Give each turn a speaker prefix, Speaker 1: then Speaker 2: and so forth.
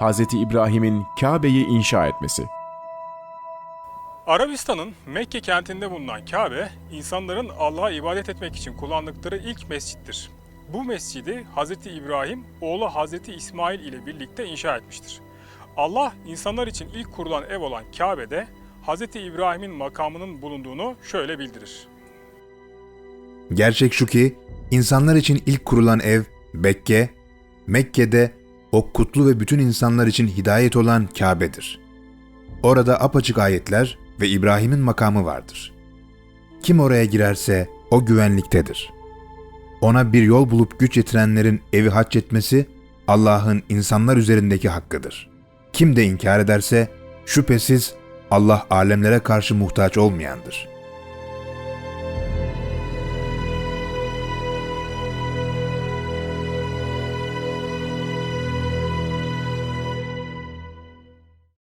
Speaker 1: Hz. İbrahim'in Kabe'yi inşa etmesi.
Speaker 2: Arabistan'ın Mekke kentinde bulunan Kabe, insanların Allah'a ibadet etmek için kullandıkları ilk mescittir. Bu mescidi Hz. İbrahim, oğlu Hz. İsmail ile birlikte inşa etmiştir. Allah, insanlar için ilk kurulan ev olan Kabe'de Hz. İbrahim'in makamının bulunduğunu şöyle bildirir.
Speaker 3: Gerçek şu ki insanlar için ilk kurulan ev Bekke, Mekke'de o kutlu ve bütün insanlar için hidayet olan Kabe'dir. Orada apaçık ayetler ve İbrahim'in makamı vardır. Kim oraya girerse o güvenliktedir. Ona bir yol bulup güç yetirenlerin evi hac etmesi Allah'ın insanlar üzerindeki hakkıdır. Kim de inkar ederse şüphesiz Allah alemlere karşı muhtaç olmayandır.